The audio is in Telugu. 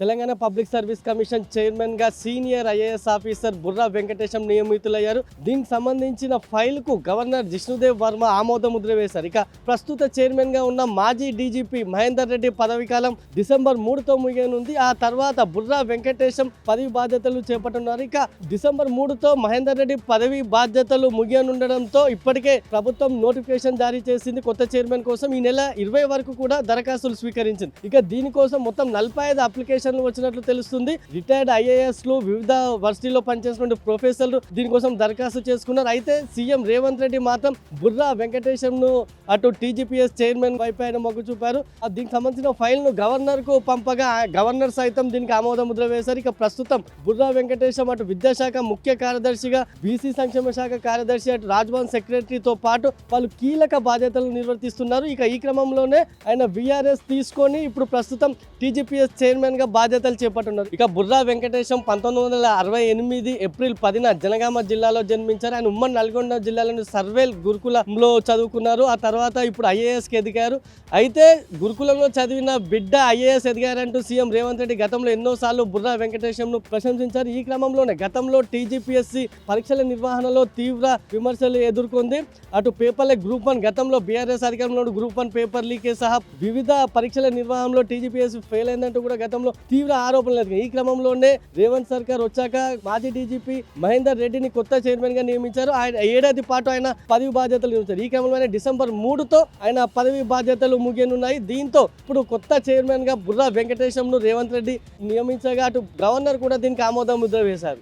తెలంగాణ పబ్లిక్ సర్వీస్ కమిషన్ చైర్మన్గా senior IAS officer Burra Venkatesham నియమితులయ్యారు. దీనికి సంబంధించిన ఫైల్కు గవర్నర్ జిష్ణుదేవ్ వర్మ ఆమోద ముద్ర వేశారు ఇక ప్రస్తుత చైర్మన్గా ఉన్న మాజీ డీజీపీ మహేందర్ రెడ్డి పదవి కాలం డిసెంబర్ మూడుతో ముగియనుంది. ఆ తర్వాత బుర్రా వెంకటేశం పదవి బాధ్యతలు చేపట్టున్నారు. ఇక డిసెంబర్ మూడుతో మహేందర్ రెడ్డి పదవి బాధ్యతలు ముగియనుండడంతో ఇప్పటికే ప్రభుత్వం నోటిఫికేషన్ జారీ చేసింది కొత్త చైర్మన్ కోసం. ఈ నెల ఇరవై వరకు కూడా దరఖాస్తులు స్వీకరించింది. ఇక దీనికోసం మొత్తం నలభై ఐదు అప్లికేషన్లు వచ్చినట్లు తెలుస్తుంది. రిటైర్డ్ ఐఏఎస్లు వివిధ వర్సిటీలో పనిచేసినటువంటి ప్రొఫెసర్లు దీనికోసం దరఖాస్తు చేసుకున్నారు. అయితే సీఎం రేవంత్ రెడ్డి మాత్రం బుర్రా వెంకటేశంను అటు టీజీపీఎస్ చైర్మన్ వైపు ఆయన మొగ్గు చూపారు. దీనికి సంబంధించిన ఫైల్ను గవర్నర్కు పంపగా ఆ గవర్నర్ సైతం దీనికి ఆమోద ముద్ర వేశారు. ఇక ప్రస్తుతం బుర్రా వెంకటేశం అటు విద్యాశాఖ ముఖ్య కార్యదర్శిగా బీసీ సంక్షేమ శాఖ కార్యదర్శి అటు రాజ్భవన్ సెక్రటరీతో పాటు వాళ్ళు కీలక బాధ్యతలు నిర్వర్తిస్తున్నారు. ఇక ఈ క్రమంలోనే ఆయన విఆర్ఎస్ తీసుకొని ఇప్పుడు ప్రస్తుతం టీజీపీఎస్ చైర్మన్గా బాధ్యతలు చేపట్టున్నారు ఇక బుర్రా వెంకటేశం పంతొమ్మిది వందల అరవై ఎనిమిది ఏప్రిల్ పదిన జనగామ జిల్లాలో జన్మించారు. ఆయన ఉమ్మడి నల్గొండ జిల్లాలోని సర్వేల్ గురుకులంలో చదువుకున్నారు. ఆ తర్వాత ఇప్పుడు ఐఏఎస్కి ఎదిగారు. అయితే గురుకులంలో చదివిన బిడ్డ ఐఏఎస్ ఎదిగారంటూ సీఎం రేవంత్ రెడ్డి గతంలో ఎన్నోసార్లు బుర్రా వెంకటేశంను ప్రశంసించారు. ఈ క్రమంలోనే గతంలో టీజీపీఎస్సి పరీక్షల నిర్వహణలో తీవ్ర విమర్శలు ఎదుర్కొంది. అటు పేపర్ల గ్రూప్ వన్ గతంలో బీఆర్ఎస్ అధికారంలో గ్రూప్ వన్ పేపర్ లీకే సహా వివిధ పరీక్షల నిర్వహణలో టీజీపీఎస్సీ ఫెయిల్ అయిందంటూ కూడా గతంలో తీవ్ర ఆరోపణలు ఎదిగాయి. ఈ క్రమంలోనే రేవంత్ సర్కార్ వచ్చాక మాజీ డీజీపీ మహేందర్ రెడ్డిని కొత్త చైర్మన్గా నియమించారు. ఆయన ఏడాది పాటు ఆయన పదవి బాధ్యతలు నియమించారు. ఈ క్రమంలోనే డిసెంబర్ మూడుతో ఆయన పదవి బాధ్యతలు ముగియనున్నాయి. దీంతో ఇప్పుడు కొత్త చైర్మన్గా బుర్రా వెంకటేశంను రేవంత్ రెడ్డి నియమించగా అటు గవర్నర్ కూడా దీనికి ఆమోద ముద్ర వేశారు.